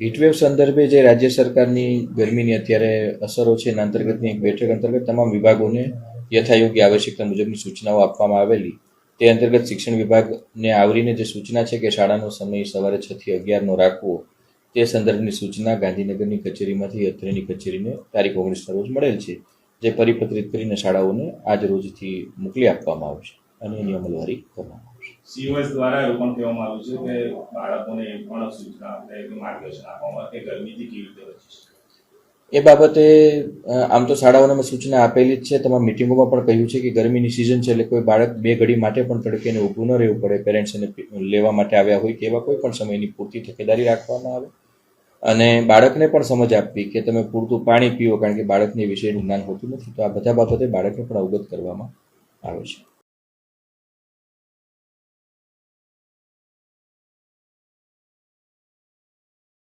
Heatwave સંદર્ભે જે રાજ્ય સરકારની ગરમીની અત્યારે અસરો છે, એના અંતર્ગતની એક બેઠક અંતર્ગત તમામ વિભાગોને યથાયોગ્ય આવશ્યકતા મુજબની સૂચનાઓ આપવામાં આવેલી. તે અંતર્ગત શિક્ષણ વિભાગને આવરીને જે સૂચના છે કે શાળાનો સમય સવારે છ થી અગિયારનો રાખવો, તે સંદર્ભની સૂચના ગાંધીનગરની કચેરીમાંથી અત્રેની કચેરીને તારીખ ઓગણીસના રોજ મળેલ છે, જે પરિપત્રિત કરીને શાળાઓને આજ રોજથી મોકલી આપવામાં આવશે અને એની અમલવારી કરવામાં આવશે. સીઓએસ દ્વારા એવું પણ કહેવામાં આવ્યું છે કે બાળકોને પણ સૂચના આપે કે માર્ગદર્શન આપવામાં કે ગરમીથી કેવી રીતે બચી શકે. એ બાબતે આમ તો શાળાઓને સૂચના આપેલી જ છે. તમામ મિટિંગોમાં પણ કહ્યું છે કે ગરમીની સિઝન છે એટલે કોઈ બાળક બે ઘડી માટે પણ તડકે એને ઊભું ન રહેવું પડે. પેરેન્ટ્સ એને લેવા માટે આવ્યા હોય કે કોઈ પણ સમયની પૂરતી તકેદારી રાખવામાં આવે. અને બાળકને પણ સમજ આપવી કે તમે પૂરતું પાણી પીઓ, કારણ કે બાળકને વિશેનું જ્ઞાન હોતું નથી. તો આ બધા બાબતે બાળકને પણ અવગત કરવામાં આવે છે.